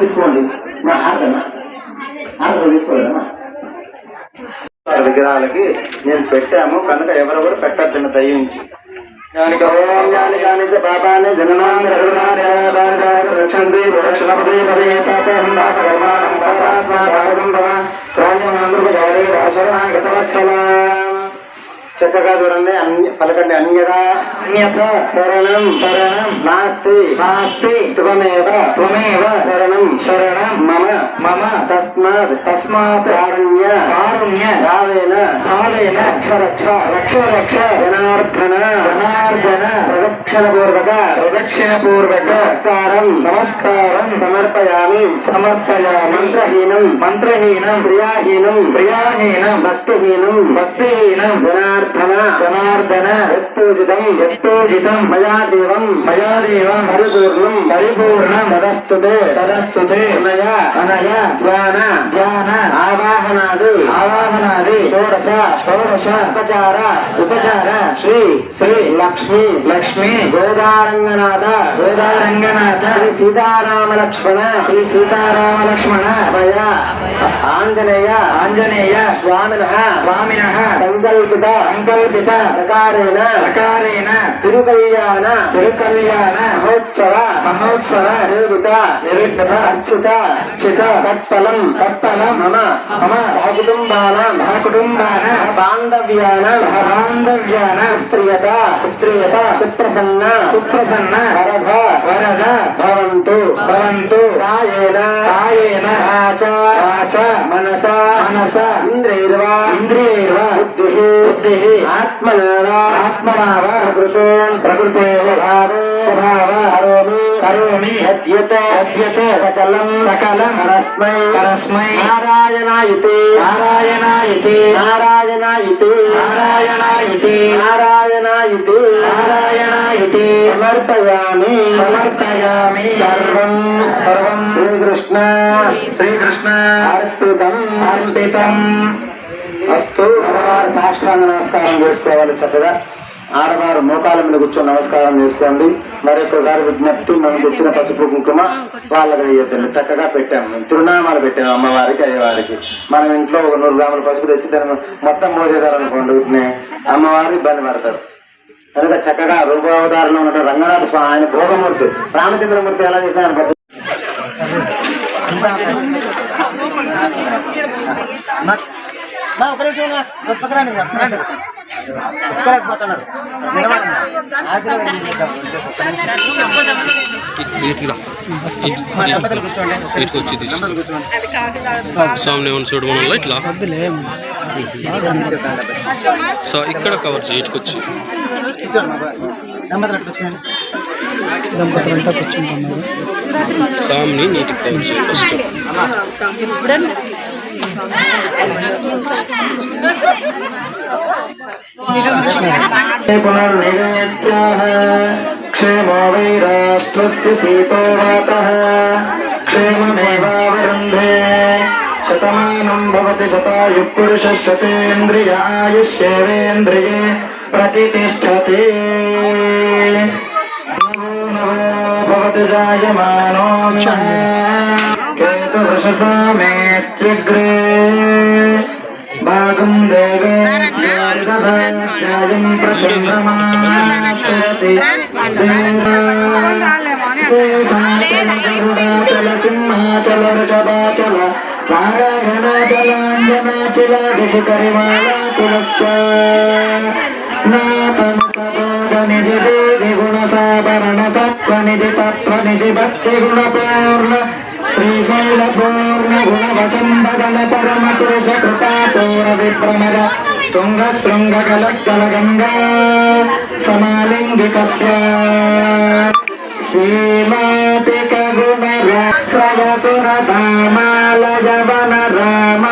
తీసుకోండి విగ్రహాలకి నేను పెట్టాము కనుక ఎవరెవరు పెట్టద్దని దయించి పాపాన్ని చక్కగా చూడండి అన్ని పలకండి అన్యదా అన్యత శరణం శరణం నాస్తి నాస్తి త్వమేవ త్వమేవ శరణం శరణం మమ మమ తస్మాత్ తస్మాత్ కారుణ్య కారుణ్య భావేన భావేన రక్ష రక్ష రక్ష రక్ష జనార్దన జనార్దన ప్రదక్షిణ పూర్వక ప్రదక్షిణ పూర్వక నమస్కారం నమస్కారం సమర్పయామి సమర్పయామి మంత్రహీనం మంత్రహీనం క్రియాహీనం క్రియాహీనం భక్తిహీనం భక్తిహీనం జనార్దన ஜனார்த்தன ஜனார்தன எத்தோஜிதம். எத்தோஜிதம். மயா தேவம் மயா தேவம் பரிபூர்ணம் பரிபூர்ணம் ததஸ்துதே. ததஸ்துதே. அனய. அனய. தியான தியான ஆவாகனாதி. ஆவாகனாதி. ஷோடச. ஷோடச. உபச்சார. உபச்சார. ஸ்ரீ. ஸ்ரீ லக்ஷ்மி. லக்ஷ்மி. கோதாரங்கநாத. கோதாரங்கநாத. ஸ்ரீ சீதாராம லக்ஷ்மண சங்கல்பித. సంకల్పిత ప్రకారేణ ప్రకారేణ తిరుకల్యాణ తిరుకల్యాణ మహోత్సవ మహోత్సవ నిరుత నిరుత అచ్యుత చిత తత్ఫలం తత్ఫలం మమ మమ సహకుటుంబాన సహకుటుంబాన బాంధవ్యాన బాంధవ్యాన ప్రియత ప్రియత సుప్రసన్న సుప్రసన్న వరద వరద భవంతు భవంతు కాయేన కాయేన వాచ వాచ మనస మనస ఇంద్రియర్వా ఇంద్రియర్వా బుద్ధి బుద్ధి ఆత్మనావ ఆత్మనావ ప్రకృతో ప్రకృతే భావో స్వభావ కరోమి కరోమి అద్యత అద్యత సకలం సకలం పరస్మై పరస్మై నారాయణాయితే నారాయణాయితే నారాయణాయితే నారాయణాయితే నారాయణాయితే నారాయణాయితే సమర్పయామి సమర్పయామి సర్వం సర్వం శ్రీకృష్ణ శ్రీకృష్ణ అర్పితం అర్పితం వస్తూ ఆడవారు సాష్టాంగ నమస్కారం చేసుకోవాలి చక్కగా. ఆడవారు మోకాల మీద కూర్చొని నమస్కారం చేసుకోండి. మరొకసారి విజ్ఞప్తి మనకు వచ్చిన పసుపు కుంకుమ వాళ్ళకి వేయద్దండి చక్కగా పెట్టాము. తిరునామాలు పెట్టాము అమ్మవారికి అయ్యవారికి. మనం ఇంట్లో ఒక నూరు గ్రాముల పసుపు తెచ్చి దాన్ని మొత్తం మోసేదారనుకోండి అమ్మవారు ఇబ్బంది పడతారు. కనుక చక్కగా రూపావతారంలో ఉన్న రంగనాథ స్వామి ఆయన భోగమూర్తి. రామచంద్రమూర్తి ఎలా చేశారు పద్ధతి మా ఒక నిమిషం రండి. ఇక్కడ. సామ్ని ఇట్లా సో కవర్ చేయి ఇటుకు వచ్చి కూర్చోండి మా బాయ్. దంపతులు అక్కడ కూర్చోండి. దంపతులంతా కూర్చుంటున్నారు సామ్ని నీటికి కవర్ చేయి ఫస్ట్ पुनर्निवेद्याः क्षेमवैराष्ट्रस्य सीतो वातः क्षेममेवावरुन्धे। शतमानं भवति शतायुःपुरुषशतेन्द्रिय आयुष्येवेन्द्रिये प्रतिष्ठते। नवो नवो भवति जायमानो కేతువృషసామేత్యగ్రే భాగం దేవేయం ప్రచండమాచల సింహాచల వృషభాచల నారాయణాచలాంజనాచల ఋషికరిమాల కులస్ నా తనుకబోధ నిధి వేది గుణ సాభరణ నిధి తత్వ నిధి భక్తి గుణ పూర్ణ విభ్రమర తుంగ శృంగ గల గంగా సమాలింగితస్య శ్రీమాతిక గుణ రాక్షయసుర రామాలయవన రామ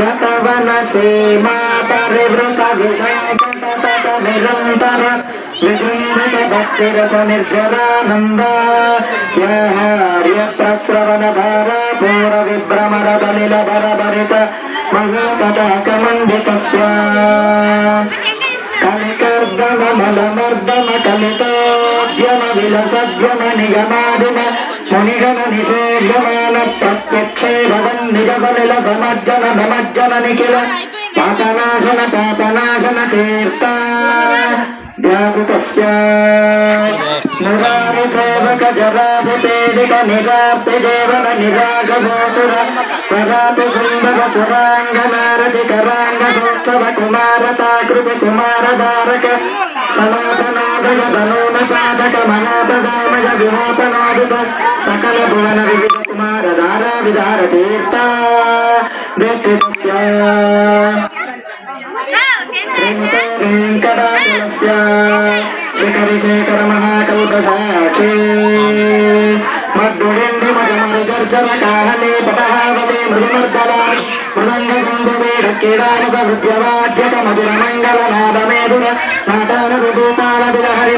గతవన సీమా పరివృత విషాద నిరంతర విజృంభిత భక్తిరస నిర్జరానంద. యాహార్య ప్రశ్రవణ భార పూర విభ్రమర బలిల భర భరిత మహాపటాక కలికర్దమ మలమర్దమ కలితోద్యమ విలసద్యమ నియమాదిన మునిగణ నిషేధమాన ప్రత్యక్షే భవన్ నిజ నిజబలిల సమర్జన నమజ్జన నిఖిల. పాపనాశన పాపనాశన తీర్థ వ్యాపృతస్య మురారి నిరాప్తి దేవన నిరాగ భోసుర సుందర సురాంగ నారది కుమారతాకృతి కుమార సనాతనాదయ ధనూన పాదక మనాపదామయ విమోచనాదిత సకల భువన వివిధ కుమార ధారా విధార తీర్థ. వ్యక్తిత్య వెంకటాచలస్య శిఖరిశేఖర మహాకల్పసాక్షి మద్దుడిండి మధుమరి గర్జన కాహలే పటహావలే మృదుమర్దల మృదంగ గంధవేడ క్రీడానుక వృద్యవాద్యక మధుర మంగళ నాదమేధుర నాటాన రూపాల విలహరి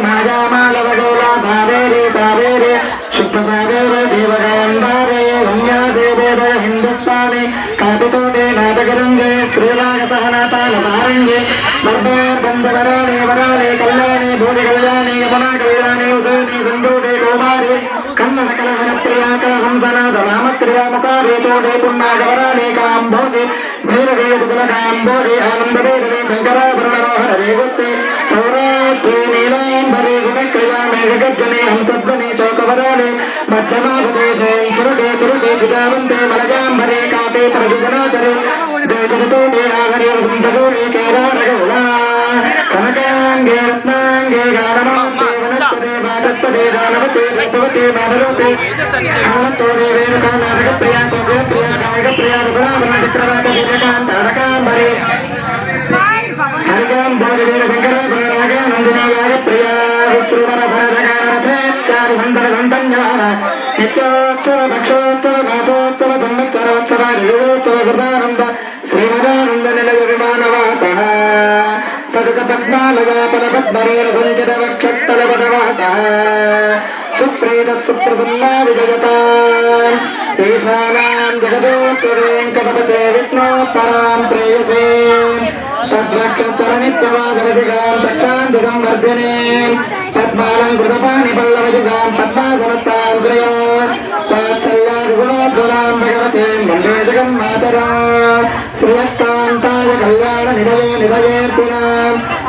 మాయామాలవ గౌలా సావేరి కళ్యాణి భూమి కళ్యాణి యమునా కళ్యాణి ఉదయని సందోడే కౌమారి కన్నడ కలహర ప్రియాక హంసనాథ రామక్రియా ముఖారి తోడే పున్నాగవరాళి కాంభోజి భైరవే దుకుల కాంభోజి ఆనందవేదనే శంకరాభరణోహర రేగుత్తే సౌరాత్రి నీలాంబరి గుణక్రియా మేఘగర్జనే హంసధ్వని శోకవరాళి మధ్యమాపదేశే సురుడే సురుడే విజావంతే మర ఆహరే వసుంధగోరే కేరారగౌళా కనకాంగే రత్నాంగే గానమాంతే సదత పద్మాలయ పదపద్మరేణ సుప్రీత సుప్రసన్నా విజయత ఈశానాం జగదోత్తరేంకటపతే విష్ణు పరాం ప్రేయసే తద్వక్షరనిత్యవాదరదిగాం తక్షాంతి సంవర్ధినే పద్మాలంకృతపాణి పల్లవయుగాం పద్మాసనత్తాశ్రయో వాత్సల్యాది గుణోజ్వలాం భగవతే వందే జగన్మాతరా శ్రీయక్కాంతాయ కళ్యాణ నిలయే నిలయేర్పునాం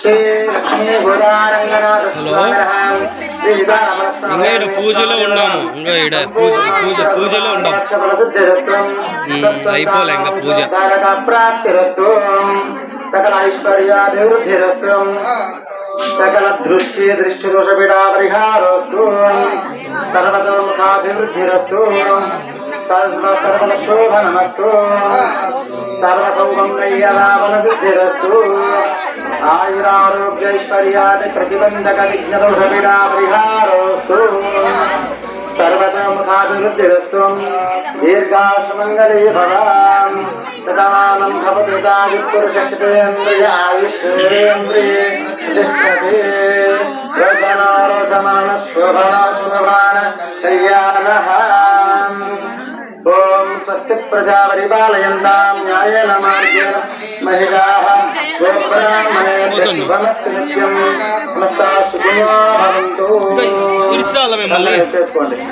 శ్రీ ఇంకా పూజలో ఉన్నాము. ఇంకా ఈడ పూజ పూజ పూజలో ఉన్నాం. ఉమ్, అయిపోలే ఇంకా పూజ. ప్రాప్తిరస్తు సకల ఐశ్వర్యాభివృద్ధిరస్తు. సకల దృశ్య దృష్టి దోష పీడా పరిహారస్తు సర్వతోముఖాభివృద్ధిరస్తు సర్వ సర్వ శోభనమస్తు సర్వసౌమంగళ్యలాభనసిద్ధిరస్తు ఆయురారోగ్యైశ్వర్యాది ప్రతిబంధక విఘ్నదోష పీడా పరిహారోస్తు సర్వతోముఖాభివృద్ధిరస్తు దీర్ఘాశమంగళీ భవాన్ సదానం భవతి పురుషేంద్రియ ఆయుష్యేంద్రియే తిష్టతి రచనారచమాన శోభన శోభమాన కళ్యాణః ఓం స్వస్తి ప్రజాపరిపాలయంతాం న్యాయేన మార్గేణ మహిళాः గోబ్రాహ్మణేభ్యः శుభమస్తు నిత్యం నమస్తా సుఖినో భవంతు ఇంకా ఇడిచిరాలా మేము మళ్ళీ? చేసుకోండి